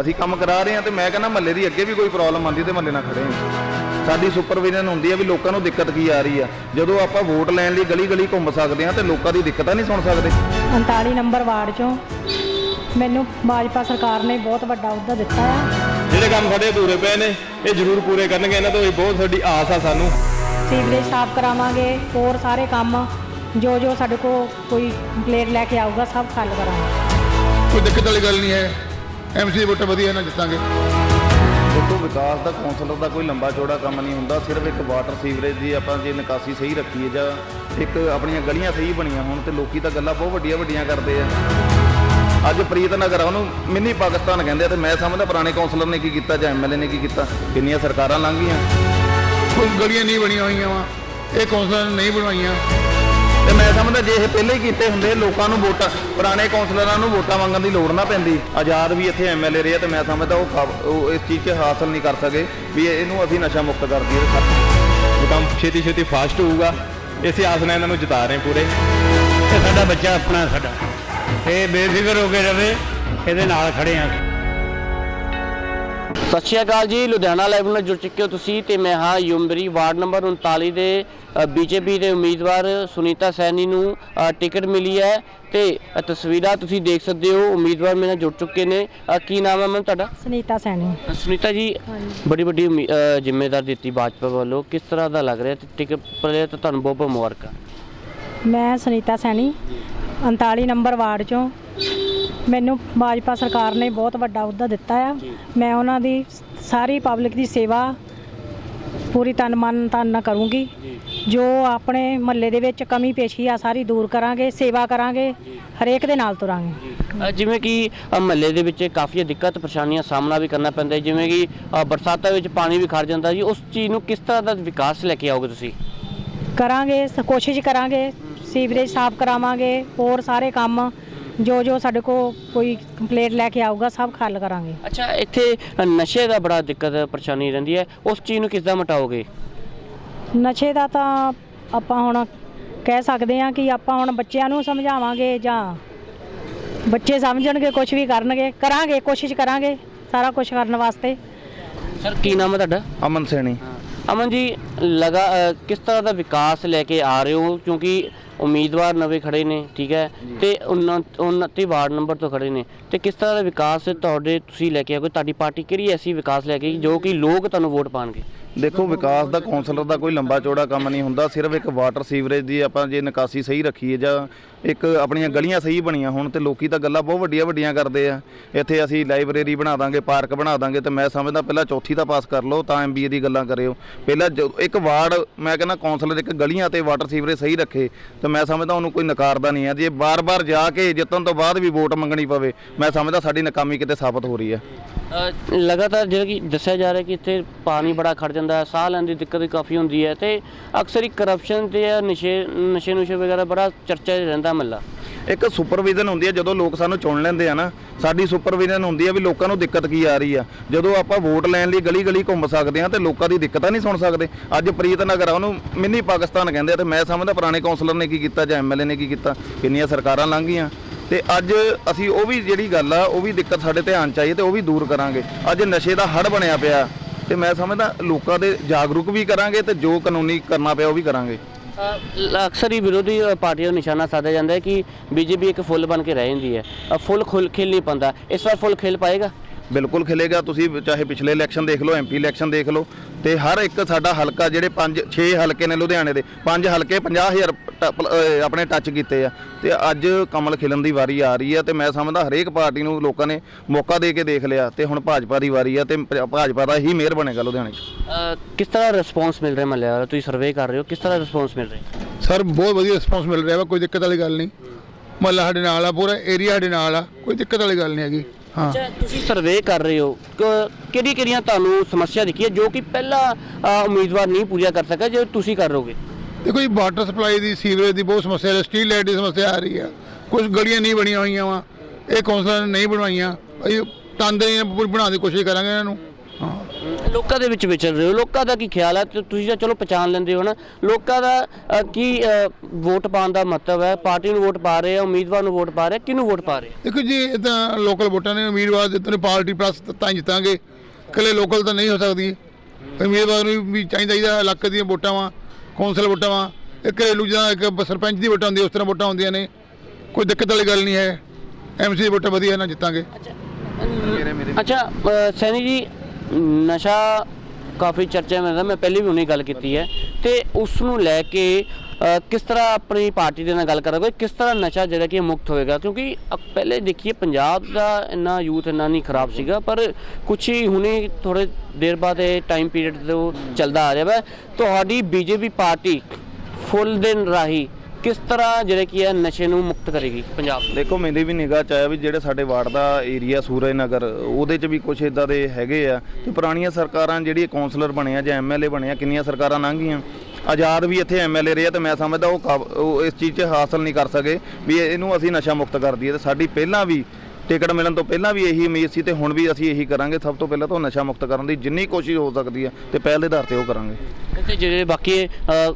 ਅਸੀਂ ਕੰਮ ਕਰਾ ਰਹੇ ਹਾਂ ਤੇ ਮੈਂ ਕਹਿੰਦਾ ਮਹੱਲੇ ਦੀ ਅੱਗੇ ਵੀ ਕੋਈ ਪ੍ਰੋਬਲਮ ਆਉਂਦੀ ਤੇ ਮਹੱਲੇ ਨਾਲ ਖੜੇ ਹਾਂ। ਸਾਡੀ ਸੁਪਰਵਿਜ਼ਨ ਹੁੰਦੀ ਹੈ ਵੀ ਲੋਕਾਂ ਨੂੰ ਦਿੱਕਤ ਕੀ ਆ ਰਹੀ ਆ। ਜਦੋਂ ਆਪਾਂ ਵੋਟ ਲੈਣ ਲਈ ਗਲੀ ਗਲੀ ਘੁੰਮ ਸਕਦੇ ਹਾਂ ਤੇ ਲੋਕਾਂ ਦੀ ਦਿੱਕਤਾਂ ਨਹੀਂ ਸੁਣ ਸਕਦੇ। 39 ਨੰਬਰ ਵਾਰਡ ਚੋਂ ਮੈਨੂੰ ਭਾਜਪਾ ਸਰਕਾਰ ਨੇ ਬਹੁਤ ਵੱਡਾ ਅਹੁਦਾ ਦਿੱਤਾ ਆ। ਜਿਹੜੇ ਕੰਮ ਸਾਡੇ ਅਧੂਰੇ ਪਏ ਨੇ ਇਹ ਜ਼ਰੂਰ ਪੂਰੇ ਕਰਨਗੇ। ਇਹਨਾਂ ਤੋਂ ਇਹ ਬਹੁਤ ਸਾਡੀ ਆਸ ਆ ਸਾਨੂੰ। ਸੀਵਰੇਜ ਸਾਫ਼ ਕਰਾਵਾਂਗੇ ਹੋਰ ਸਾਰੇ ਕੰਮ ਜੋ ਜੋ ਸਾਡੇ ਕੋਲ ਕੋਈ ਕੰਪਲੇਂਟ ਲੈ ਕੇ ਆਊਗਾ ਸਭ ਹੱਲ ਕਰਾਂਗੇ। ਕੋਈ ਦਿੱਕਤ ਵਾਲੀ ਗੱਲ ਨਹੀਂ ਹੈ। ਐਮਸੀ ਦੀ ਵੋਟ ਵਧੀਆ ਨਾ ਜਿੱਤਾਂਗੇ। ਦੇਖੋ ਵਿਕਾਸ ਦਾ ਕੌਂਸਲਰ ਦਾ ਕੋਈ ਲੰਬਾ ਚੌੜਾ ਕੰਮ ਨਹੀਂ ਹੁੰਦਾ ਸਿਰਫ ਇੱਕ ਵਾਟਰ ਸੀਵਰੇਜ ਦੀ ਆਪਾਂ ਜੇ ਨਿਕਾਸੀ ਸਹੀ ਰੱਖੀਏ ਜਾਂ ਇੱਕ ਆਪਣੀਆਂ ਗਲੀਆਂ ਸਹੀ ਬਣੀਆਂ ਹੋਣ ਤੇ ਲੋਕੀ ਤਾਂ ਗੱਲਾਂ ਬਹੁਤ ਵੱਡੀਆਂ ਵੱਡੀਆਂ ਕਰਦੇ ਆ। ਅੱਜ ਪ੍ਰੀਤ ਨਗਰ ਉਹਨੂੰ ਮਿੰਨੀ ਪਾਕਿਸਤਾਨ ਕਹਿੰਦੇ ਆ ਤੇ ਮੈਂ ਸਮਝਦਾ ਪੁਰਾਣੇ ਕੌਂਸਲਰ ਨੇ ਕੀ ਕੀਤਾ ਜਾਂ ਐਮਐਲਏ ਨੇ ਕੀ ਕੀਤਾ ਕਿੰਨੀਆਂ ਸਰਕਾਰਾਂ ਲੰਘ ਗਈਆਂ। ਕੋਈ ਗਲੀਆਂ ਨਹੀਂ ਬਣੀਆਂ ਹੋਈਆਂ ਵਾ ਇਹ ਕੌਂਸਲਰ ਨੇ ਨਹੀਂ ਬਣਵਾਈਆਂ। ਤੇ ਮੈਂ ਸਮਝਦਾ ਜੇ ਇਹ ਪਹਿਲੇ ਹੀ ਕੀਤੇ ਹੁੰਦੇ ਲੋਕਾਂ ਨੂੰ ਵੋਟਾਂ ਪੁਰਾਣੇ ਕੌਂਸਲਰਾਂ ਨੂੰ ਵੋਟਾਂ ਮੰਗਣ ਦੀ ਲੋੜ ਨਾ ਪੈਂਦੀ। ਆਜ਼ਾਦ ਵੀ ਇੱਥੇ ਐਮਐਲਏ ਰਹੇ ਆ ਤੇ ਮੈਂ ਸਮਝਦਾ ਉਹ ਕਾਬ- ਉਹ ਇਸ ਚੀਜ਼ 'ਚ ਹਾਸਲ ਨਹੀਂ ਕਰ ਸਕੇ ਵੀ ਇਹਨੂੰ ਅਸੀਂ ਨਸ਼ਾ ਮੁਕਤ ਕਰ ਦਈਏ ਤੇ ਸਭ- ਉਹ ਕੰਮ ਛੇਤੀ ਛੇਤੀ ਫਾਸਟ ਹੋਊਗਾ। ਇਸੇ ਆਸ ਨਾਲ ਇਹਨਾਂ ਨੂੰ ਜਿਤਾ ਰਹੇ ਪੂਰੇ। ਇਹ ਸਾਡਾ ਬੱਚਾ ਆਪਣਾ ਸਾਡਾ। ਇਹ ਬੇਫਿਕਰ ਹੋ ਕੇ ਰਵੇ ਇਹਦੇ ਨਾਲ ਖੜੇ ਆ। ਸਤਿ ਸ਼੍ਰੀ ਅਕਾਲ ਜੀ ਲੁਧਿਆਣਾ ਲਾਈਵ ਨਾਲ ਜੁੜ ਚੁੱਕੇ ਹੋ ਤੁਸੀਂ ਤੇ ਮੈਂ ਹਾਂ ਯੂਮਬਰੀ ਵਾਰਡ ਨੰਬਰ 39 ਦੇ ਬੀਜੇਪੀ ਦੇ ਉਮੀਦਵਾਰ ਸੁਨੀਤਾ ਸੈਣੀ ਨੂੰ ਟਿਕਟ ਮਿਲੀ ਹੈ ਤੇ ਤਸਵੀਰਾਂ ਤੁਸੀਂ ਦੇਖ ਸਕਦੇ ਹੋ ਉਮੀਦਵਾਰ ਮੇਰੇ ਨਾਲ ਜੁੜ ਚੁੱਕੇ ਨੇ। ਕੀ ਨਾਮ ਹੈ ਮੈਮ ਤੁਹਾਡਾ? ਸੁਨੀਤਾ ਸੈਣੀ। ਸੁਨੀਤਾ ਜੀ ਬੜੀ ਵੱਡੀ ਜ਼ਿੰਮੇਦਾਰ ਦਿੱਤੀ ਭਾਜਪਾ ਵੱਲੋਂ। ਕਿਸ ਤਰ੍ਹਾਂ ਦਾ ਲੱਗ ਰਿਹਾ ਤੇ ਟਿਕਟ ਪਲੇ ਤਾਂ ਤੁਹਾਨੂੰ ਬਹੁਤ ਬਹੁਤ ਮੁਬਾਰਕਾਂ। ਮੈਂ ਸੁਨੀਤਾ ਸੈਣੀ 39 ਨੰਬਰ ਵਾਰਡ ਚੋਂ। ਮੈਨੂੰ ਭਾਜਪਾ ਸਰਕਾਰ ਨੇ ਬਹੁਤ ਵੱਡਾ ਅਹੁਦਾ ਦਿੱਤਾ ਆ। ਮੈਂ ਉਹਨਾਂ ਦੀ ਸਾਰੀ ਪਬਲਿਕ ਦੀ ਸੇਵਾ ਪੂਰੀ ਤਨ ਮਨ ਤਨ ਨਾਲ ਕਰੂੰਗੀ। ਜੋ। ਆਪਣੇ ਮਹੱਲੇ ਦੇ ਵਿੱਚ ਕਮੀ ਪੇਸ਼ੀ ਆ ਸਾਰੀ ਦੂਰ ਕਰਾਂਗੇ ਸੇਵਾ ਕਰਾਂਗੇ ਹਰੇਕ ਦੇ ਨਾਲ ਤੁਰਾਂਗੇ। ਅ, ਜਿਵੇਂ ਕਿ ਅ, ਮਹੱਲੇ ਦੇ ਵਿੱਚ ਕਾਫੀ ਦਿੱਕਤ ਪਰੇਸ਼ਾਨੀਆਂ ਸਾਹਮਣਾ ਵੀ ਕਰਨਾ ਪੈਂਦਾ ਹੈ। ਜਿਵੇਂ ਕਿ ਅ, ਬਰਸਾਤਾਂ ਵਿੱਚ ਪਾਣੀ ਵੀ ਖੜ ਜਾਂਦਾ ਜੀ। ਉਸ ਚੀਜ਼ ਨੂੰ ਕਿਸ ਤਰ੍ਹਾਂ ਦਾ ਵਿਕਾਸ ਲੈ ਕੇ ਆਓਗੇ ਤੁਸੀਂ? ਕਰਾਂਗੇ ਸ- ਕੋਸ਼ਿਸ਼ ਕਰਾਂਗੇ। ਸੀਵਰੇਜ ਸਾਫ਼ ਕਰਾਵਾਂਗੇ ਹੋਰ ਸਾਰੇ ਕੰਮ ਜੋ ਜੋ ਸਾਡੇ ਕੋਲ ਕੋਈ ਕੰਪਲੇਂਟ ਲੈ ਕੇ ਆਊਗਾ ਸਭ ਹੱਲ ਕਰਾਂਗੇ। ਅੱਛਾ ਇੱਥੇ ਨਸ਼ੇ ਦਾ ਬੜਾ ਦਿੱਕਤ ਪਰੇਸ਼ਾਨੀ ਰਹਿੰਦੀ ਹੈ। ਉਸ ਚੀਜ਼ ਨੂੰ ਕਿਸ ਦਾ ਮਟਾਓਗੇ? ਨਸ਼ੇ ਦਾ ਤਾਂ ਆਪਾਂ ਹੁਣ ਕਹਿ ਸਕਦੇ ਹਾਂ ਕਿ ਆਪਾਂ ਹੁਣ ਬੱਚਿਆਂ ਨੂੰ ਸਮਝਾਵਾਂਗੇ ਜਾਂ ਬੱਚੇ ਸਮਝਣਗੇ ਕੁਝ ਵੀ ਕਰਨਗੇ ਕਰਾਂਗੇ ਕੋਸ਼ਿਸ਼ ਕਰਾਂਗੇ ਸਾਰਾ ਕੁਝ ਕਰਨ ਵਾਸਤੇ। ਸਰ ਕੀ ਨਾਮ ਹੈ ਤੁਹਾਡਾ? ਅਮਨ ਸੈਣੀ। ਅਮਨ ਜੀ ਲਗਾ ਅ, ਕਿਸ ਤਰ੍ਹਾਂ ਦਾ ਵਿਕਾਸ ਲੈ ਕੇ ਆ ਰਹੇ ਹੋ? ਕਿਉਂਕਿ ਉਮੀਦਵਾਰ ਨਵੇਂ ਖੜੇ ਨੇ ਠੀਕ ਹੈ? ਤੇ 29 ਵਾਰਡ ਨੰਬਰ ਤੋਂ ਖੜੇ ਨੇ। ਤੇ ਕਿਸ ਤਰ੍ਹਾਂ ਦਾ ਵਿਕਾਸ ਤੁਹਾਡੇ ਤੁਸੀਂ ਲੈ ਕੇ ਆਓਗੇ ਤੁਹਾਡੀ ਪਾਰਟੀ ਕਿਹੜੀ ਐਸੀ ਵਿਕਾਸ ਲੈ ਕੇ ਜੋ ਕਿ ਲੋਕ ਤੁਹਾਨੂੰ ਵੋਟ ਪਾਣਗੇ? ਦੇਖੋ ਵਿਕਾਸ ਦਾ ਕੌਂਸਲਰ ਦਾ ਕੋਈ ਲੰਬਾ ਚੌੜਾ ਕੰਮ ਨਹੀਂ ਹੁੰਦਾ ਸਿਰਫ ਇੱਕ ਵਾਟਰ ਸੀਵਰੇਜ ਦੀ ਆਪਾਂ ਜੇ ਨਿਕਾਸੀ ਸਹੀ ਰੱਖੀਏ ਜਾਂ ਇੱਕ ਆਪਣੀਆਂ ਗਲੀਆਂ ਸਹੀ ਬਣੀਆਂ ਹੋਣ ਤੇ ਲੋਕੀ ਤਾਂ ਗੱਲਾਂ ਬਹੁਤ ਵੱਡੀਆਂ ਵੱਡੀਆਂ ਕਰਦੇ ਆ। ਇੱਥੇ ਅਸੀਂ ਲਾਇਬ੍ਰੇਰੀ ਬਣਾ ਦਾਂਗੇ ਪਾਰਕ ਬਣਾ ਦਾਂਗੇ ਤੇ ਮੈਂ ਸਮਝਦਾ ਪਹਿਲਾਂ ਚੌਥੀ ਤਾਂ ਪਾਸ ਕਰ ਲਓ ਤਾਂ ਐਮਬੀਏ ਦੀ ਗੱਲਾਂ ਕਰਿਓ। ਪਹਿਲਾਂ ਇੱਕ ਵਾਰਡ ਮੈਂ ਕਹਿੰਦਾ ਕੌਂਸਲਰ ਇੱਕ ਗਲੀਆਂ ਤੇ ਵਾਟਰ ਸੀਵਰੇਜ ਸਹੀ ਰੱਖੇ ਤੇ ਮੈਂ ਸਮਝਦਾ ਉਹਨੂੰ ਕੋਈ ਨਕਾਰਦਾ ਨਹੀਂ ਹੈ। ਜੇ ਬਾਰ-ਬਾਰ ਜਾ ਕੇ ਜਿੱਤਣ ਤੋਂ ਬਾਅਦ ਵੀ ਵੋਟ ਮੰਗਣੀ ਪਵੇ ਮੈਂ ਸਮਝਦਾ ਸਾਡੀ ਨਾਕਾਮੀ ਕਿਤੇ ਸਾਬਤ ਹੋ ਰਹੀ ਹੈ। ਅ, ਲਗਾਤਾਰ ਜਿਹੜਾ ਕਿ ਦੱਸਿਆ ਜਾ ਰਿਹਾ ਕਿ ਇੱਥੇ ਪਾਣੀ ਬੜਾ ਖੜ ਜਾਂਦਾ ਹੈ ਸਾਹ ਲੈਣ ਦੀ ਦਿੱਕਤ ਵੀ ਕਾਫੀ ਹੁੰਦੀ ਹੈ ਤੇ ਅਕਸਰ ਹੀ ਕਰਪਸ਼ਨ ਤੇ ਜਾਂ ਨਸ਼ੇ ਨਸ਼ੇ ਨੁਸ਼ੇ ਵਗੈਰਾ ਬੜਾ ਚਰਚਾ 'ਚ ਰਹਿੰਦਾ ਮੱਲਾ ਇੱਕ ਸੁਪਰਵਿਜ਼ਨ ਹੁੰਦੀ ਹੈ, ਜਦੋਂ ਲੋਕ ਸਾਨੂੰ ਚੁਣ ਲੈਂਦੇ ਆ ਨਾ, ਸਾਡੀ ਸੁਪਰਵਿਜ਼ਨ ਹੁੰਦੀ ਹੈ ਵੀ ਲੋਕਾਂ ਨੂੰ ਦਿੱਕਤ ਕੀ ਆ ਰਹੀ ਆ। ਜਦੋਂ ਆਪਾਂ ਵੋਟ ਲੈਣ ਲਈ ਗਲੀ ਗਲੀ ਘੁੰਮ ਸਕਦੇ ਆ ਤੇ ਲੋਕਾਂ ਦੀ ਦਿੱਕਤਾਂ ਨਹੀਂ ਸੁਣ ਸਕਦੇ। ਅੱਜ ਪ੍ਰੀਤ ਨਗਰ ਆ, ਉਹਨੂੰ ਮਿੰਨੀ ਪਾਕਿਸਤਾਨ ਕਹਿੰਦੇ ਆ ਤੇ ਮੈਂ ਸਮਝਦਾ ਪੁਰਾਣੇ ਕੌਂਸਲਰ ਨੇ ਕੀ ਕੀਤਾ ਜਾਂ ਐਮਐਲਏ ਨੇ ਕੀ ਕੀਤਾ, ਕਿੰਨੀਆਂ ਸਰਕਾਰਾਂ ਲੰਘ ਗਈਆਂ ਤੇ ਅੱਜ ਅਸੀਂ ਉਹ ਵੀ ਜਿਹੜੀ ਗੱਲ ਆ, ਉਹ ਵੀ ਦਿੱਕਤ ਸਾਡੇ ਧਿਆਨ ਚ ਆਈ ਹੈ ਤੇ ਉਹ ਵੀ ਦੂਰ ਕਰਾਂਗੇ। ਅੱਜ ਨਸ਼ੇ ਦਾ ਹੜ ਬਣਿਆ ਪਿਆ, ਤੇ ਮੈਂ ਸਮਝਦਾ ਲੋਕਾਂ ਦੇ ਜਾਗਰੂਕ ਵੀ ਕਰਾਂਗੇ ਤੇ ਜੋ ਕਾਨੂੰਨੀ ਕਰਨਾ ਪਿਆ ਉਹ ਵੀ ਕਰਾਂਗੇ। ਅਕਸਰ ਹੀ ਵਿਰੋਧੀ ਪਾਰਟੀਆਂ ਨੂੰ ਨਿਸ਼ਾਨਾ ਸਾਧਿਆ ਜਾਂਦਾ ਹੈ ਕਿ ਬੀਜੇਪੀ ਇੱਕ ਫੁੱਲ ਬਣ ਕੇ ਰਹਿ ਜਾਂਦੀ ਹੈ। ਅ, ਫੁੱਲ ਖੁੱਲ ਖਿਲ ਨਹੀਂ ਪਾਉਂਦਾ। ਇਸ ਵਾਰ ਫੁੱਲ ਖਿਲ ਪਾਏਗਾ? ਬਿਲਕੁਲ ਖਿਲੇਗਾ। ਤੁਸੀਂ ਚਾਹੇ ਪਿਛਲੇ ਇਲੈਕਸ਼ਨ ਦੇਖ ਲਓ ਐਮਪੀ ਇਲੈਕਸ਼ਨ ਦੇਖ ਲਓ ਤੇ ਹਰ ਇੱਕ ਸਾਡਾ ਹਲਕਾ ਜਿਹੜੇ 5 6 ਹਲਕੇ ਨੇ ਲੁਧਿਆਣੇ ਦੇ 5 ਹਲਕੇ 50000 ਟ- ਪਲ- ਅਹ ਆਪਣੇ ਟੱਚ ਕੀਤੇ ਆ। ਤੇ ਅੱਜ ਕਮਲ ਖਿਲਣ ਦੀ ਵਾਰੀ ਆ ਰਹੀ ਆ ਤੇ ਮੈਂ ਸਮਝਦਾ ਹਰੇਕ ਪਾਰਟੀ ਨੂੰ ਲੋਕਾਂ ਨੇ ਮੌਕਾ ਦੇ ਕੇ ਦੇਖ ਲਿਆ ਤੇ ਹੁਣ ਭਾਜਪਾ ਦੀ ਵਾਰੀ ਆ ਤੇ ਭਾਜਪਾ ਦਾ ਹੀ ਮਿਹਰ ਬਣੇਗਾ ਲੁਧਿਆਣੇ 'ਚ। ਕਿਸ ਤਰ੍ਹਾਂ ਰਿਸਪੌਂਸ ਮਿਲ ਰਿਹਾ ਮੱਲੇ ਵਾਲਾ ਤੁਸੀਂ ਸਰਵੇ ਕਰ ਰਹੇ ਹੋ ਕਿਸ ਤਰ੍ਹਾਂ ਰਿਸਪੌਂਸ ਮਿਲ ਰਿਹਾ? ਸਰ ਬਹੁਤ ਵਧੀਆ ਰਿਸਪੌਂਸ ਮਿਲ ਰਿਹਾ ਵਾ ਕੋਈ ਦਿੱਕਤ ਵਾਲੀ ਗੱਲ ਨਹੀਂ। ਮਹੱਲਾ ਸਾਡੇ ਨਾਲ ਆ ਪੂਰਾ ਏਰੀਆ ਸਾਡੇ ਨਾਲ ਆ ਕੋਈ ਦਿੱਕਤ ਵਾਲੀ ਗੱਲ ਨਹੀਂ ਹੈਗੀ। ਹਾਂ। ਤੁਸੀਂ ਸਰਵੇ ਕਰ ਰਹੇ ਹੋ। ਕਿਹੜੀ ਕਿਹੜੀਆਂ ਤੁਹਾਨੂੰ ਸਮੱਸਿਆ ਦਿਖੀ ਹੈ ਜੋ ਕਿ ਪਹਿਲਾ ਉਮੀਦਵਾਰ ਨਹੀਂ ਪੂਰੀਆਂ ਕਰ ਸਕਿਆ ਜੋ ਤੁਸੀਂ ਕਰ ਰਹੋਗੇ? ਦੇਖੋ ਜੀ ਵਾਟਰ ਸਪਲਾਈ ਦੀ ਸੀਵਰੇਜ ਦੀ ਬਹੁਤ ਸਮੱਸਿਆ ਹੈ ਸਟਰੀਟ ਲਾਈਟ ਦੀ ਸਮੱਸਿਆ ਆ ਰਹੀ ਆ। ਕੁਝ ਗਲੀਆਂ ਨਹੀਂ ਬਣੀਆਂ ਹੋਈਆਂ ਵਾ। ਇਹ ਕੌਂਸਲਰ ਨੇ ਨਹੀਂ ਬਣਵਾਈਆਂ। ਅਸੀਂ ਤੰਦ ਬਣਾਉਣ ਦੀ ਕੋਸ਼ਿਸ਼ ਕਰਾਂਗੇ ਇਹਨਾਂ ਨੂੰ। ਹਾਂ। ਲੋਕਾਂ ਦੇ ਵਿੱਚ ਵਿਚਰ ਰਹੇ ਹੋ। ਲੋਕਾਂ ਦਾ ਕੀ ਖਿਆਲ ਹੈ? ਤੁਸੀਂ ਤਾਂ ਚਲੋ ਪਛਾਣ ਲੈਂਦੇ ਹੋ ਨਾ। ਲੋਕਾਂ ਦਾ ਅ, ਕੀ ਅ, ਵੋਟ ਪਾਉਣ ਦਾ ਮਤਲਬ ਹੈ? ਪਾਰਟੀ ਨੂੰ ਵੋਟ ਪਾ ਰਹੇ ਆ ਉਮੀਦਵਾਰ ਨੂੰ ਵੋਟ ਪਾ ਰਹੇ ਆ? ਕਿਹਨੂੰ ਵੋਟ ਪਾ ਰਹੇ ਆ? ਦੇਖੋ ਜੀ ਇਹ ਤਾਂ ਲੋਕਲ ਵੋਟਾਂ ਨੇ। ਉਮੀਦਵਾਰ ਨੇ ਪਾਰਟੀ ਪਲੱਸ ਤਾਂ ਹੀ ਜਿੱਤਾਂਗੇ। ਇਕੱਲੇ ਲੋਕਲ ਤਾਂ ਨਹੀਂ ਹੋ ਸਕਦੀ ਉਮੀਦਵਾਰ ਨੂੰ ਵੀ ਚਾਹੀਦਾ ਇਹਦਾ ਇਲਾਕੇ ਦੀਆਂ ਵੋਟਾਂ ਵਾ ਕੌਂਸਲ ਵੋਟਾਂ ਵਾ। ਇਹ ਘਰੇਲੂ ਜਾਂ ਇੱਕ ਸਰਪੰਚ ਦੀ ਵੋਟਾਂ ਹੁੰਦੀ ਉਸ ਤਰ੍ਹਾਂ ਵੋਟਾਂ ਹੁੰਦੀਆਂ ਨੇ। ਕੋਈ ਦਿੱਕਤ ਵਾਲੀ ਗੱਲ ਨਹੀਂ ਹੈ। ਐਮਸੀ ਵੋਟਾਂ ਵਧੀਆ ਨਾਲ ਜਿੱਤਾਂਗੇ। ਅੱਛਾ ਅ, ਸੈਣੀ ਜੀ ਨਸ਼ਾ ਕਾਫੀ ਚਰਚਾ ਵਿੱਚ ਮੈਂ ਪਹਿਲੇ ਵੀ ਉਹਨੇ ਗੱਲ ਕੀਤੀ ਹੈ। ਤੇ ਉਸ ਨੂੰ ਲੈ ਕੇ ਕਿਸ ਤਰ੍ਹਾਂ ਆਪਣੀ ਪਾਰਟੀ ਦੇ ਨਾਲ ਗੱਲ ਕਰਾਂਗੇ ਕਿਸ ਤਰ੍ਹਾਂ ਨਸ਼ਾ ਜਿਹੜਾ ਕਿ ਮੁਕਤ ਹੋਏਗਾ? ਕਿਉਂਕਿ, ਅ- ਪਹਿਲੇ ਦੇਖੀਏ, ਪੰਜਾਬ ਦਾ ਇੰਨਾ ਯੂਥ ਇੰਨਾ ਨਹੀਂ ਖਰਾਬ ਸੀਗਾ, ਪਰ ਕੁਛ ਹੀ ਹੁਣੇ ਥੋੜੇ ਦੇਰ ਬਾਅਦ ਇਹ ਟਾਈਮ ਪੀਰੀਅਡ ਤੋਂ ਚੱਲਦਾ ਆ ਰਿਹਾ ਵਾ। ਤੁਹਾਡੀ ਬੀਜੇਪੀ ਪਾਰਟੀ ਫੁੱਲ ਦਿਨ ਰਾਹੀਂ ਕਿਸ ਤਰ੍ਹਾਂ ਜਿਹੜੇ ਕੀ ਹੈ ਨਸ਼ੇ ਨੂੰ ਮੁਕਤ ਕਰੇਗੀ ਪੰਜਾਬ? ਦੇਖੋ ਮੇਰੀ ਵੀ ਨਿਗਾਹ ਚ ਆਇਆ ਵੀ ਜਿਹੜੇ ਸਾਡੇ ਵਾਰਡ ਦਾ ਏਰੀਆ ਸੂਰਜ ਨਗਰ, ਉਹਦੇ ਚ ਵੀ ਕੁਝ ਇਦਾਂ ਦੇ ਹੈਗੇ ਆ ਤੇ ਪੁਰਾਣੀਆਂ ਸਰਕਾਰਾਂ ਜਿਹੜੀ ਕਾਉਂਸਲਰ ਬਣੇ ਆ ਜਾਂ ਐਮਐਲਏ ਬਣੇ ਆ ਕਿੰਨੀਆਂ ਸਰਕਾਰਾਂ ਲੰਘੀਆਂ। ਆਜ਼ਾਦ ਵੀ ਇੱਥੇ ਐਮਐਲਏ ਰਹੇ ਆ ਤੇ ਮੈਂ ਸਮਝਦਾ ਉਹ ਕਾਬ- ਉਹ ਇਸ ਚੀਜ਼ 'ਚ ਹਾਸਲ ਨਹੀਂ ਕਰ ਸਕੇ ਵੀ ਇਹਨੂੰ ਅਸੀਂ ਨਸ਼ਾ ਮੁਕਤ ਕਰ ਦਈਏ ਤੇ ਸਾਡੀ ਪਹਿਲਾਂ ਵੀ ਟਿਕਟ ਮਿਲਣ ਤੋਂ ਪਹਿਲਾਂ ਵੀ ਇਹੀ ਉਮੀਦ ਸੀ ਤੇ ਹੁਣ ਵੀ ਅਸੀਂ ਇਹੀ ਕਰਾਂਗੇ। ਸਭ ਤੋਂ ਪਹਿਲਾਂ ਤਾਂ ਨਸ਼ਾ ਮੁਕਤ ਕਰਨ ਦੀ ਜਿੰਨੀ ਕੋਸ਼ਿਸ਼ ਹੋ ਸਕਦੀ ਹੈ ਤੇ ਪਹਿਲ ਦੇ ਆਧਾਰ ਤੇ ਉਹ ਕਰਾਂਗੇ। ਤੇ ਜਿਹੜੇ ਬਾਕੀ ਅ,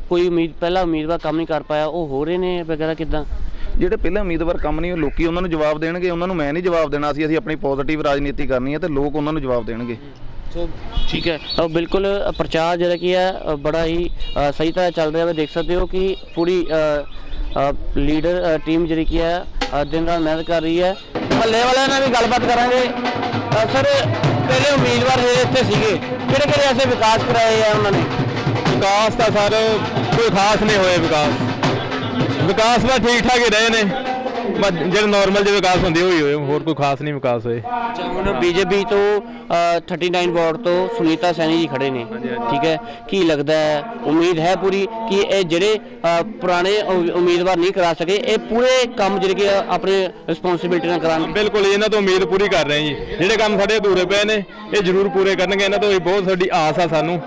ਕੋਈ ਉਮੀਦ ਪਹਿਲਾ ਉਮੀਦਵਾਰ ਕੰਮ ਨਹੀਂ ਕਰ ਪਾਇਆ ਉਹ ਹੋ ਰਹੇ ਨੇ ਵਗੈਰਾ ਕਿਦਾਂ? ਜਿਹੜੇ ਪਹਿਲਾਂ ਉਮੀਦਵਾਰ ਕੰਮ ਨਹੀਂ ਉਹ ਲੋਕੀ ਉਹਨਾਂ ਨੂੰ ਜਵਾਬ ਦੇਣਗੇ ਉਹਨਾਂ ਨੂੰ ਮੈਂ ਨਹੀਂ ਜਵਾਬ ਦੇਣਾ ਸੀ ਅਸੀਂ ਆਪਣੀ ਪੋਜ਼ਿਟਿਵ ਰਾਜਨੀਤੀ ਕਰਨੀ ਹੈ ਤੇ ਲੋਕ ਉਹਨਾਂ ਨੂੰ ਜਵਾਬ ਦੇਣਗੇ। ਠੀਕ ਹੈ। ਅ, ਬਿਲਕੁਲ ਅ, ਪ੍ਰਚਾਰ ਜਿਹੜਾ ਕੀ ਹੈ ਅ, ਬੜਾ ਹੀ ਅ, ਸਹੀ ਤਰ੍ਹਾਂ ਚੱਲ ਰਿਹਾ ਹੈ ਦੇਖ ਸਕਦੇ ਹੋ ਕਿ ਪੂਰੀ ਲੀਡਰ ਟੀਮ ਜਿਹੜੀ ਕੀ ਹੈ ਅ, ਦਿਨ ਰਾਤ ਮਿਹਨਤ ਕਰ ਰਹੀ ਹੈ। ਮਹੱਲੇ ਵਾਲਿਆਂ ਨਾਲ ਵੀ ਗੱਲਬਾਤ ਕਰਾਂਗੇ। ਸਰ, ਪਹਿਲੇ ਉਮੀਦਵਾਰ ਜਿਹੜੇ ਇੱਥੇ ਸੀਗੇ, ਕਿਹੜੇ ਕਿਹੜੇ ਐਸੇ ਵਿਕਾਸ ਕਰਾਏ ਆ ਉਹਨਾਂ ਨੇ? ਵਿਕਾਸ ਤਾਂ ਸਰ, ਕੋਈ ਖਾਸ ਨਹੀਂ ਹੋਏ ਵਿਕਾਸ। ਵਿਕਾਸ ਤਾਂ ਠੀਕ ਠਾਕ ਹੀ ਰਹੇ ਨੇ। ਬਸ ਜਿਹੜੇ ਨਾਰਮਲ ਜਿਹੇ ਵਿਕਾਸ ਹੁੰਦੇ ਹੋਈ ਹੋਏ। ਹੋਰ ਕੋਈ ਖਾਸ ਨਹੀਂ ਵਿਕਾਸ ਹੋਏ। ਅੱਛਾ ਹੁਣ ਬੀਜੇਪੀ ਤੋਂ ਅ, 39 ਵਾਰਡ ਤੋਂ ਸੁਨੀਤਾ ਸੈਣੀ ਜੀ ਖੜੇ ਨੇ। ਠੀਕ ਹੈ? ਕੀ ਲੱਗਦਾ ਹੈ? ਉਮੀਦ ਹੈ ਪੂਰੀ ਕਿ ਇਹ ਜਿਹੜੇ ਅ, ਪੁਰਾਣੇ ਉ- ਉਮੀਦਵਾਰ ਨਹੀਂ ਕਰਾ ਸਕੇ ਇਹ ਪੂਰੇ ਕੰਮ ਜਿਹੜੇ ਕਿ ਆਪਣੇ ਰਿਸਪੌਂਸਿਬਿਲਟੀ ਨਾਲ ਕਰਾਉਣਗੇ ਬਿਲਕੁਲ ਇਹਨਾਂ ਤੋਂ ਉਮੀਦ ਪੂਰੀ ਕਰ ਰਹੇ ਹਾਂ ਜੀ। ਜਿਹੜੇ ਕੰਮ ਸਾਡੇ ਅਧੂਰੇ ਪਏ ਨੇ ਇਹ ਜ਼ਰੂਰ ਪੂਰੇ ਕਰਨਗੇ। ਇਹਨਾਂ ਤੋਂ ਇਹ ਬਹੁਤ ਸਾਡੀ ਆਸ ਆ ਸਾਨੂੰ।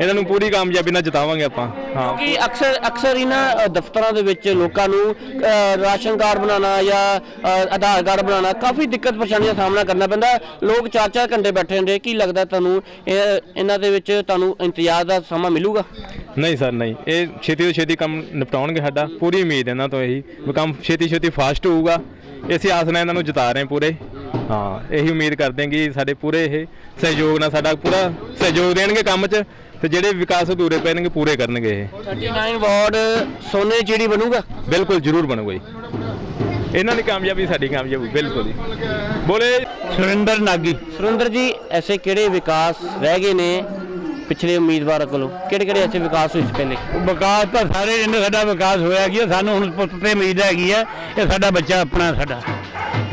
ਇਹਨਾਂ ਨੂੰ ਪੂਰੀ ਕਾਮਯਾਬੀ ਨਾਲ ਜਿਤਾਵਾਂਗੇ ਆਪਾਂ। ਹਾਂ। ਕਿ ਅਕਸਰ ਅਕਸਰ ਇਹਨਾਂ ਦਫ਼ਤਰਾਂ ਦੇ ਵਿੱਚ ਲੋਕਾਂ ਨੂੰ ਅ, ਰਾਸ਼ਨ ਕਾਰਡ ਬਣਾਉਣਾ ਜਾਂ ਅ, ਆਧਾਰ ਕਾਰਡ ਬਣਾਉਣਾ ਕਾਫੀ ਦਿੱਕਤ ਪਰੇਸ਼ਾਨੀਆਂ ਦਾ ਸਾਹਮਣਾ ਕਰਨਾ ਪੈਂਦਾ। ਲੋਕ 4-4 ਘੰਟੇ ਬੈਠੇ ਹੁੰਦੇ ਕੀ ਲੱਗਦਾ ਤੁਹਾਨੂੰ ਇਹ- ਇਹਨਾਂ ਦੇ ਵਿੱਚ ਤੁਹਾਨੂੰ ਇੰਤਜ਼ਾਰ ਦਾ ਸਮਾਂ ਮਿਲੂਗਾ? ਨਹੀਂ ਸਰ ਨਹੀਂ। ਇਹ ਛੇਤੀ ਤੋਂ ਛੇਤੀ ਕੰਮ ਨਿਪਟਾਉਣਗੇ ਸਾਡਾ। ਪੂਰੀ ਉਮੀਦ ਹੈ ਇਹਨਾਂ ਤੋਂ ਇਹੀ। ਵੀ ਕੰਮ ਛੇਤੀ ਛੇਤੀ ਫਾਸਟ ਹੋਊਗਾ। ਇਸੇ ਆਸ ਨਾਲ ਇਹਨਾਂ ਨੂੰ ਜਿਤਾ ਰਹੇ ਪੂਰੇ। ਹਾਂ ਇਹੀ ਉਮੀਦ ਕਰਦੇ ਹਾਂ ਕਿ ਸਾਡੇ ਪੂਰੇ ਇਹ ਸਹਿਯੋਗ ਨਾਲ ਸਾਡਾ ਪੂਰਾ ਸਹਿਯੋਗ ਦੇਣਗੇ ਕੰਮ 'ਚ। ਤੇ ਜਿਹੜੇ ਵਿਕਾਸ ਅਧੂਰੇ ਪੈਣਗੇ ਪੂਰੇ ਕਰਨਗੇ ਇਹ। 39 ਵਾਰਡ ਸੋਨੇ ਦੀ ਚਿੜੀ ਬਣੂਗਾ? ਬਿਲਕੁਲ ਜ਼ਰੂਰ ਬਣੂਗਾ ਜੀ। ਇਹਨਾਂ ਦੀ ਕਾਮਯਾਬੀ ਸਾਡੀ ਕਾਮਯਾਬੀ ਬਿਲਕੁਲ ਜੀ। ਬੋਲੇ। ਸੁਰਿੰਦਰ ਨਾਗੀ। ਸੁਰਿੰਦਰ ਜੀ ਐਸੇ ਕਿਹੜੇ ਵਿਕਾਸ ਰਹਿ ਗਏ ਨੇ ਪਿਛਲੇ ਉਮੀਦਵਾਰਾਂ ਕੋਲੋਂ? ਕਿਹੜੇ ਕਿਹੜੇ ਐਸੇ ਵਿਕਾਸ ਹੋਏ ਸੀ ਪਹਿਲੇ? ਵਿਕਾਸ ਤਾਂ ਸਾਰੇ ਜਿੰਨੇ ਸਾਡਾ ਵਿਕਾਸ ਹੋਇਆ ਕੀ ਸਾਨੂੰ ਹੁਣ ਪੁੱਤ ਤੇ ਉਮੀਦ ਹੈਗੀ ਹੈ ਇਹ ਸਾਡਾ ਬੱਚਾ ਆਪਣਾ ਸਾਡਾ।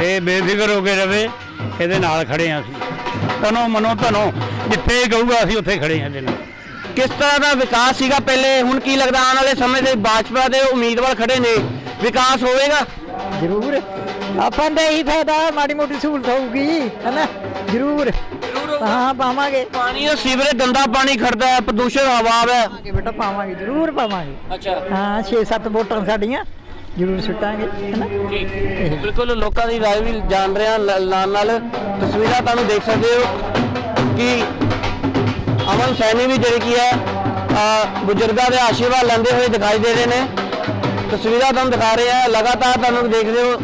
ਇਹ ਬੇਫਿਕਰ ਹੋ ਕੇ ਰਵੇ ਇਹਦੇ ਨਾਲ ਖੜੇ ਹਾਂ ਅਸੀਂ। ਤਨੋ ਮਨੋ ਧਨੋ ਜਿੱਥੇ ਇਹ ਕਹੂਗਾ ਅਸੀਂ ਉੱਥੇ ਖੜੇ ਹਾਂ ਇਹਦੇ ਨਾਲ। ਕਿਸ ਤਰ੍ਹਾਂ ਦਾ ਵਿਕਾਸ ਸੀਗਾ ਪਹਿਲੇ? ਹੁਣ ਕੀ ਲੱਗਦਾ ਆਉਣ ਵਾਲੇ ਸਮੇਂ ਦੇ ਭਾਜਪਾ ਦੇ ਉਮੀਦਵਾਰ ਖੜੇ ਨੇ? ਵਿਕਾਸ ਹੋਵੇਗਾ? ਜ਼ਰੂਰ। ਆਪਾਂ ਦਾ ਇਹੀ ਫਾਇਦਾ ਮਾੜੀ ਮੋਟੀ ਸਹੂਲਤ ਹੋਊਗੀ ਹੈਨਾ? ਜ਼ਰੂਰ। ਹਾਂ ਪਾਵਾਂਗੇ। ਪਾਣੀ ਉਹ ਸੀਵਰੇਜ ਗੰਦਾ ਪਾਣੀ ਖੜਦਾ ਹੈ ਪ੍ਰਦੂਸ਼ਣ ਹਵਾ ਹੈ। ਬੇਟਾ ਪਾਵਾਂਗੇ ਜ਼ਰੂਰ ਪਾਵਾਂਗੇ। ਅੱਛਾ। ਹਾਂ 6-7 ਵੋਟਾਂ ਸਾਡੀਆਂ ਜ਼ਰੂਰ ਸੁੱਟਾਂਗੇ ਹੈਨਾ? ਬਿਲਕੁਲ ਲੋਕਾਂ ਦੀ ਰਾਏ ਵੀ ਜਾਣ ਰਿਹਾ। ਨਾਲ ਨਾਲ ਤਸਵੀਰਾਂ ਤੁਹਾਨੂੰ ਦੇਖ ਸਕਦੇ ਹੋ ਕਿ ਅਮਨ ਸੈਣੀ ਵੀ ਜਿਹੜੀ ਕੀ ਹੈ ਬਜ਼ੁਰਗਾਂ ਦੇ ਆਸ਼ੀਰਵਾਦ ਲੈਂਦੇ ਹੋਏ ਦਿਖਾਈ ਦੇ ਰਹੇ ਨੇ। ਤਸਵੀਰਾਂ ਤੁਹਾਨੂੰ ਦਿਖਾ ਰਹੇ ਆ ਲਗਾਤਾਰ ਤੁਹਾਨੂੰ ਦੇਖਦੇ ਹੋ।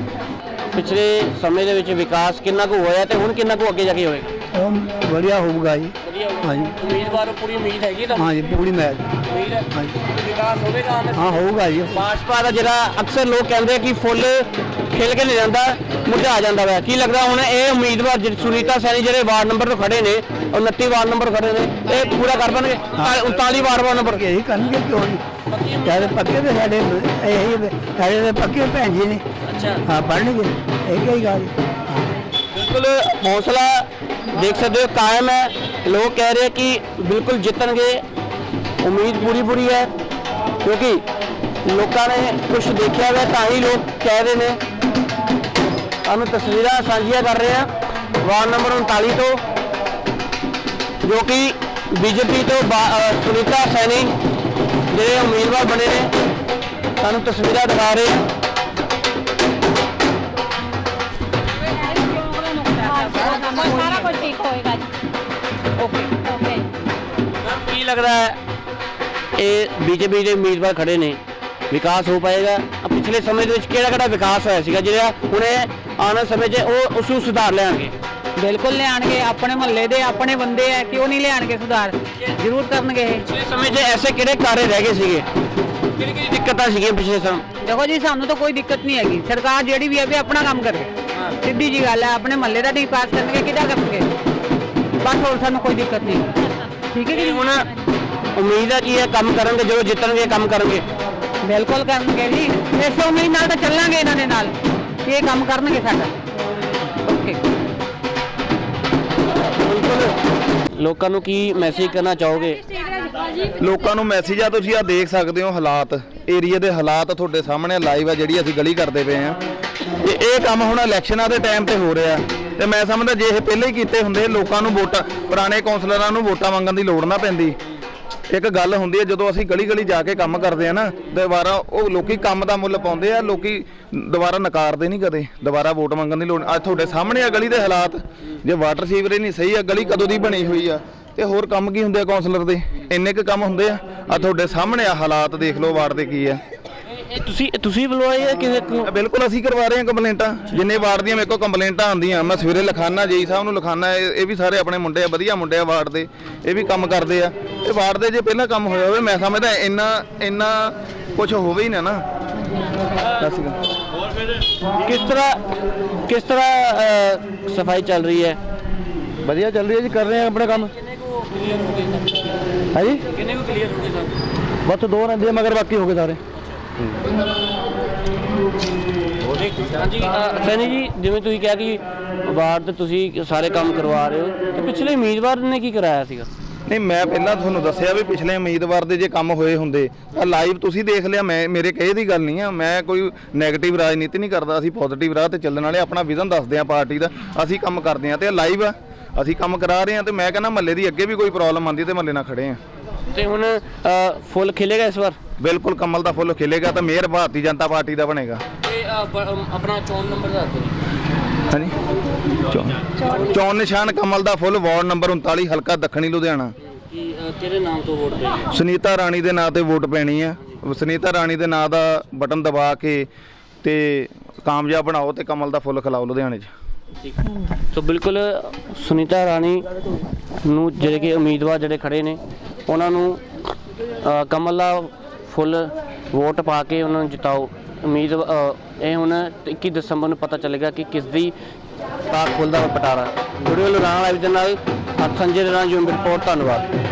ਪਿਛਲੇ ਸਮੇਂ ਦੇ ਵਿੱਚ ਵਿਕਾਸ ਕਿੰਨਾ ਕੁ ਹੋਇਆ ਤੇ ਹੁਣ ਕਿੰਨਾ ਕੁ ਅੱਗੇ ਜਾ ਕੇ ਹੋਏਗਾ? ਵਧੀਆ ਹੋਊਗਾ ਜੀ। ਹਾਂਜੀ। ਉਮੀਦਵਾਰ ਪੂਰੀ ਉਮੀਦ ਹੈਗੀ ਤਾਂ? ਹਾਂਜੀ ਪੂਰੀ ਮੈਚ ਉਮੀਦ ਹੈ। ਵਿਕਾਸ ਹੋਵੇਗਾ ਆਉਣ ਹਾਂ ਹੋਊਗਾ ਜੀ। ਭਾਜਪਾ ਦਾ ਜਿਹੜਾ ਅਕਸਰ ਲੋਕ ਕਹਿੰਦੇ ਆ ਕਿ ਫੁੱਲ ਖਿਲ ਕੇ ਨਹੀਂ ਜਾਂਦਾ ਮੁਰਝਾ ਜਾਂਦਾ ਵਾ। ਕੀ ਲੱਗਦਾ ਹੁਣ ਇਹ ਉਮੀਦਵਾਰ ਜਿਹੜੇ ਸੁਨੀਤਾ ਸੈਣੀ ਜਿਹੜੇ ਵਾਰਡ ਨੰਬਰ ਤੋਂ ਖੜੇ ਨੇ 29 ਵਾਰਡ ਨੰਬਰ ਖੜੇ ਨੇ ਇਹ ਪੂਰਾ ਕਰ ਪਾਣਗੇ 39 ਵਾਰਡ ਨੰਬਰ। ਇਹੀ ਕਰਨਗੇ ਕਿਉਂ ਨਹੀਂ ਚਾਹੇ ਪੱਕੇ ਤੇ ਸਾਡੇ ਇਹੀ ਸਾਡੇ ਦੇ ਪੱਕੇ ਭੈਣ ਜੀ ਨੇ। ਅੱਛਾ। ਹਾਂ ਪੜਨਗੇ ਇਹ ਕੀ ਗੱਲ? ਬਿਲਕੁਲ ਹੌਸਲਾ ਦੇਖ ਸਕਦੇ ਹੋ ਕਾਇਮ ਹੈ। ਲੋਕ ਕਹਿ ਰਹੇ ਕਿ ਬਿਲਕੁਲ ਜਿੱਤਣਗੇ। ਉਮੀਦ ਪੂਰੀ ਪੂਰੀ ਹੈ ਕਿਉਂਕਿ ਲੋਕਾਂ ਨੇ ਕੁਝ ਦੇਖਿਆ ਹੋਇਆ ਤਾਂ ਹੀ ਲੋਕ ਕਹਿ ਰਹੇ ਨੇ। ਤੁਹਾਨੂੰ ਤਸਵੀਰਾਂ ਸਾਂਝੀਆਂ ਕਰ ਰਹੇ ਹਾਂ ਵਾਰਡ ਨੰਬਰ 39 ਤੋਂ ਜੋ ਕਿ ਬੀਜੇਪੀ ਤੋਂ ਬਾ- ਅ, ਸੁਨੀਤਾ ਸੈਣੀ ਜਿਹੜੇ ਉਮੀਦਵਾਰ ਬਣੇ ਨੇ ਸਾਨੂੰ ਤਸਵੀਰਾਂ ਦਿਖਾ ਰਹੇ ਹਾਂ ਸਾਰਾ ਓਕੇ ਲੱਗਦਾ ਹੈ? ਇਹ ਬੀਜੇਪੀ ਦੇ ਉਮੀਦਵਾਰ ਖੜੇ ਨੇ। ਵਿਕਾਸ ਹੋ ਪਾਏਗਾ। ਆਹ ਪਿਛਲੇ ਸਮੇਂ ਦੇ ਵਿੱਚ ਕਿਹੜਾ ਕਿਹੜਾ ਵਿਕਾਸ ਹੋਇਆ ਸੀਗਾ? ਜਿਹੜਾ ਹੁਣੇ ਆਉਣ ਵਾਲੇ ਸਮੇਂ 'ਚ ਉਹ ਉਸ ਨੂੰ ਸੁਧਾਰ ਲਿਆਣਗੇ ਬਿਲਕੁਲ ਲਿਆਣਗੇ ਆਪਣੇ ਮਹੱਲੇ ਦੇ ਆਪਣੇ ਬੰਦੇ ਆ ਕਿਉਂ ਨਹੀਂ ਲਿਆਣਗੇ ਸੁਧਾਰ? ਜ਼ਰੂਰ ਕਰਨਗੇ ਇਹ। ਪਿਛਲੇ ਸਮੇਂ 'ਚ ਐਸੇ ਕਿਹੜੇ ਕਾਰੇ ਰਹਿ ਗਏ ਸੀਗੇ? ਕਿਹੜੀ ਕਿਹੜੀ ਦਿੱਕਤਾਂ ਸੀਗੀਆਂ ਪਿਛਲੇ ਸਮੇਂ? ਦੇਖੋ ਜੀ ਸਾਨੂੰ ਤਾਂ ਕੋਈ ਦਿੱਕਤ ਨਹੀਂ ਹੈਗੀ। ਸਰਕਾਰ ਜਿਹੜੀ ਵੀ ਹੈ ਵੀ ਆਪਣਾ ਕੰਮ ਕਰੇ। ਸਿੱਧੀ ਜੀ ਗੱਲ ਹੈ ਆਪਣੇ ਮਹੱਲੇ ਦਾ ਨਹੀਂ ਪਾਸ ਕਰਨਗੇ ਕਿਹਦਾ ਕਰਨਗੇ? ਬਸ ਹੋਰ ਸਾਨੂੰ ਕੋਈ ਦਿੱਕਤ ਨਹੀਂ। ਠੀਕ ਹੈ ਜੀ? ਹੁਣ ਉਮੀਦ ਹੈ ਕਿ ਇਹ ਕੰਮ ਕਰਨਗੇ ਜਦੋਂ ਜਿੱਤਣਗੇ ਕੰਮ ਕਰਨਗੇ। ਬਿਲਕੁਲ ਕਰਨਗੇ ਜੀ। ਇਸੇ ਉਮੀਦ ਨਾਲ ਤਾਂ ਚੱਲਾਂਗੇ ਇਹਨਾਂ ਦੇ ਨਾਲ। ਇਹ ਕੰਮ ਕਰਨਗੇ ਸਾਡਾ। ਓਕੇ। ਲੋਕਾਂ ਨੂੰ ਕੀ ਮੈਸੇਜ ਕਰਨਾ ਚਾਹੋਗੇ? ਲੋਕਾਂ ਨੂੰ ਮੈਸੇਜ ਆ ਤੁਸੀਂ ਆ ਦੇਖ ਸਕਦੇ ਹੋ ਹਾਲਾਤ। ਏਰੀਆ ਦੇ ਹਾਲਾਤ ਤੁਹਾਡੇ ਸਾਹਮਣੇ ਲਾਈਵ ਆ ਜਿਹੜੀ ਅਸੀਂ ਗਲੀ ਕਰਦੇ ਪਏ ਆ। ਤੇ ਇਹ ਕੰਮ ਹੁਣ ਇਲੈਕਸ਼ਨਾਂ ਦੇ ਟਾਈਮ ਤੇ ਹੋ ਰਿਹਾ। ਤੇ ਮੈਂ ਸਮਝਦਾ ਜੇ ਇਹ ਪਹਿਲਾਂ ਹੀ ਕੀਤੇ ਹੁੰਦੇ, ਲੋਕਾਂ ਨੂੰ ਵੋਟਾਂ, ਪੁਰਾਣੇ ਕੌਂਸਲਰਾਂ ਨੂੰ ਵੋਟਾਂ ਮੰਗਣ ਦੀ ਲੋੜ ਨਾ ਪੈਂਦੀ। ਇੱਕ ਗੱਲ ਹੁੰਦੀ ਹੈ, ਜਦੋਂ ਅਸੀਂ ਗਲੀ ਗਲੀ ਜਾ ਕੇ ਕੰਮ ਕਰਦੇ ਆ ਨਾ, ਦੁਬਾਰਾ ਉਹ ਲੋਕੀ ਕੰਮ ਦਾ ਮੁੱਲ ਪਾਉਂਦੇ ਆ, ਲੋਕੀ ਦੁਬਾਰਾ ਨਕਾਰਦੇ ਨਹੀਂ ਕਦੇ, ਦੁਬਾਰਾ ਵੋਟ ਮੰਗਣ ਦੀ ਲੋੜ ਅੱਜ ਤੁਹਾਡੇ ਸਾਹਮਣੇ ਆ ਗਲੀ ਦੇ ਹਾਲਾਤ। ਜੇ ਵਾਟਰ ਸੀਵਰੇਜ ਨਹੀਂ ਸਹੀ ਆ, ਗਲੀ ਕਦੋਂ ਦੀ ਬਣੀ ਹੋਈ ਆ? ਤੇ ਹੋਰ ਕੰਮ ਕੀ ਹੁੰਦੇ ਆ ਕੌਂਸਲਰ ਦੇ? ਇੰਨੇ ਕੁ ਕੰਮ ਹੁੰਦੇ ਆ। ਆ ਤੁਹਾਡੇ ਸਾਹਮਣੇ ਆ ਹਾਲਾਤ, ਦੇਖ ਲਓ ਵਾਰਡ ਦੇ ਕੀ ਆ। ਇਹ ਤੁਸੀਂ ਤੁਸੀਂ ਬੁਲਵਾਏ ਹੈ ਕਿਸੇ ਆ ਬਿਲਕੁਲ ਅਸੀਂ ਕਰਵਾ ਰਹੇ ਹਾਂ ਕੰਪਲੇਂਟਾਂ। ਜਿੰਨੇ ਵਾਰਡ ਦੀਆਂ ਮੇਰੇ ਕੋਲ ਕੰਪਲੇਂਟਾਂ ਆਉਂਦੀਆਂ ਮੈਂ ਸਵੇਰੇ ਲਿਖਾਨਾ ਜੇਈ ਸਾਹਿਬ ਨੂੰ ਲਿਖਾਨਾ ਇਹ ਵੀ ਸਾਰੇ ਆਪਣੇ ਮੁੰਡੇ ਆ ਵਧੀਆ ਮੁੰਡੇ ਆ ਵਾਰਡ ਦੇ ਇਹ ਵੀ ਕੰਮ ਕਰਦੇ ਆ। ਇਹ ਵਾਰਡ ਦੇ ਜੇ ਪਹਿਲਾਂ ਕੰਮ ਹੋਇਆ ਹੋਵੇ ਮੈਂ ਸਮਝਦਾ ਇੰਨਾ ਇੰਨਾ ਕੁਝ ਹੋਵੇ ਹੀ ਨਾ ਨਾ। ਕਿਸ ਤਰ੍ਹਾਂ ਕਿਸ ਤਰ੍ਹਾਂ ਸਫ਼ਾਈ ਚੱਲ ਰਹੀ ਹੈ? ਵਧੀਆ ਚੱਲ ਰਹੀ ਹੈ ਜੀ ਕਰ ਰਹੇ ਆ ਆਪਣਾ ਕੰਮ। ਹਾਂਜੀ? ਕਿੰਨੇ ਕੁ ਕਲੀਅਰ ਹੋ ਗਏ ਸਰ ਬਸ ਦੋ ਰਹਿੰਦੇ ਆ ਮਗਰ ਬਾਕੀ ਹੋ ਗਏ ਸਾਰੇ। ਹਾਂਜੀ ਅਹ, ਸੈਣੀ ਜੀ ਜਿਵੇਂ ਤੁਸੀਂ ਕਿਹਾ ਕਿ ਵਾਰਡ ਤੇ ਤੁਸੀਂ ਸਾਰੇ ਕੰਮ ਕਰਵਾ ਰਹੇ ਹੋ ਤੇ ਪਿਛਲੇ ਉਮੀਦਵਾਰ ਨੇ ਕੀ ਕਰਾਇਆ ਸੀਗਾ? ਨਹੀਂ ਮੈਂ ਪਹਿਲਾਂ ਤੁਹਾਨੂੰ ਦੱਸਿਆ ਵੀ ਪਿਛਲੇ ਉਮੀਦਵਾਰ ਦੇ ਜੇ ਕੰਮ ਹੋਏ ਹੁੰਦੇ ਤਾਂ ਲਾਈਵ ਤੁਸੀਂ ਦੇਖ ਲਿਆ ਮੈਂ ਮੇਰੇ ਕਹੇ ਦੀ ਗੱਲ ਨਹੀਂ ਆ ਮੈਂ ਕੋਈ ਨੈਗੇਟਿਵ ਰਾਜਨੀਤੀ ਨਹੀਂ ਕਰਦਾ ਅਸੀਂ ਪੋਜ਼ਿਟਿਵ ਰਾਹ ਤੇ ਚੱਲਣ ਵਾਲੇ ਆਪਣਾ ਵਿਜ਼ਨ ਦੱਸਦੇ ਆ ਪਾਰਟੀ ਦਾ ਅਸੀਂ ਕੰਮ ਕਰਦੇ ਆ ਤੇ ਲਾਈਵ ਆ ਅਸੀਂ ਕੰਮ ਕਰਾ ਰਹੇ ਆ ਤੇ ਮੈਂ ਕਹਿੰਦਾ ਮਹੱਲੇ ਦੀ ਅੱਗੇ ਵੀ ਕੋਈ ਪ੍ਰੋਬਲਮ ਆਂਦੀ ਤੇ ਮਹੱਲੇ ਨਾਲ ਖੜੇ ਆ ਤੇ ਹੁਣ ਫੁੱਲ ਖਿਲੇਗਾ ਇਸ ਵਾਰ? ਬਿਲਕੁਲ ਕਮਲ ਦਾ ਫੁੱਲ ਖਿਲੇਗਾ ਤਾਂ ਮੇਅਰ ਭਾਰਤੀ ਜਨਤਾ ਪਾਰਟੀ ਦਾ ਬਣੇਗਾ। ਤੇ ਆਪਣਾ ਚੋਣ ਨੰਬਰ ਦੱਸ ਦਿਓ। ਹਾਂਜੀ? ਚੋਣ। ਚੋਣ ਨਿਸ਼ਾਨ ਕਮਲ ਦਾ ਫੁੱਲ ਵਾਰਡ ਨੰਬਰ 39 ਹਲਕਾ ਦੱਖਣੀ ਲੁਧਿਆਣਾ। ਕਿ ਕਿਹੜੇ ਨਾਮ ਤੋਂ ਵੋਟ ਦੇਣੀ ਸੁਨੀਤਾ ਰਾਣੀ ਦੇ ਨਾਂ ਤੇ ਵੋਟ ਪੈਣੀ ਆ ਸੁਨੀਤਾ ਰਾਣੀ ਦੇ ਨਾਂ ਦਾ ਬਟਨ ਦਬਾ ਕੇ ਤੇ ਕਾਮਯਾਬ ਬਣਾਓ ਤੇ ਕਮਲ ਦਾ ਫੁੱਲ ਖਿਲਾਓ ਲੁਧਿਆਣੇ 'ਚ। ਠੀਕ। ਸੋ ਬਿਲਕੁਲ ਸੁਨੀਤਾ ਰਾਣੀ ਨੂੰ ਜਿਹੜੇ ਕਿ ਉਮੀਦਵਾਰ ਜਿਹੜੇ ਖੜੇ ਨੇ ਉਹਨਾਂ ਨੂੰ ਅ, ਕਮਲ ਦਾ ਫੁੱਲ ਵੋਟ ਪਾ ਕੇ ਉਹਨਾਂ ਨੂੰ ਜਿਤਾਓ। ਉਮੀਦ ਇਹ ਹੁਣ 21 ਦਸੰਬਰ ਨੂੰ ਪਤਾ ਚੱਲੇਗਾ ਕਿ ਕਿਸ ਦੀ ਤਾਕ ਖੁੱਲਦਾ ਪਟਾਰਾ ਵੀਡੀਓ ਲੁਧਿਆਣਾ ਲਾਈਵ ਦੇ ਨਾਲ ਸੰਜੇ ਦੇ ਨਾਲ ਰਿਪੋਰਟ ਧੰਨਵਾਦ।